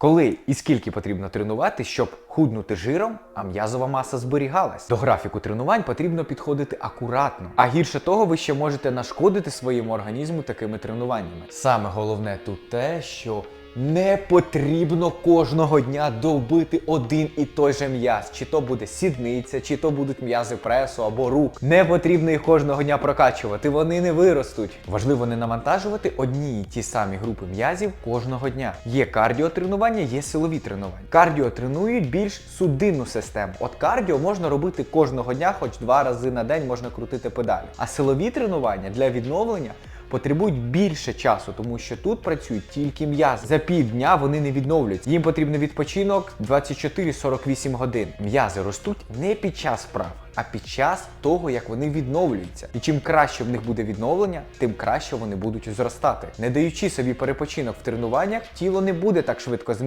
Коли і скільки потрібно тренувати, щоб худнути жиром, а м'язова маса зберігалась. До графіку тренувань потрібно підходити акуратно. А гірше того, ви ще можете нашкодити своєму організму такими тренуваннями. Саме головне тут те, що не потрібно кожного дня довбити один і той же м'яз. Чи то буде сідниця, чи то будуть м'язи пресу або рук. Не потрібно їх кожного дня прокачувати, вони не виростуть. Важливо не навантажувати одні й ті самі групи м'язів кожного дня. Є кардіотренування, є силові тренування. Кардіо тренують більш судинну систему. От кардіо можна робити кожного дня, хоч два рази на день можна крутити педалі. А силові тренування для відновлення потребують більше часу, тому що тут працюють тільки м'язи. За півдня вони не відновлюються. Їм потрібен відпочинок 24-48 годин. М'язи ростуть не під час вправ, а під час того, як вони відновлюються. І чим краще в них буде відновлення, тим краще вони будуть зростати. Не даючи собі перепочинок в тренуваннях, тіло не буде так швидко змінюватися.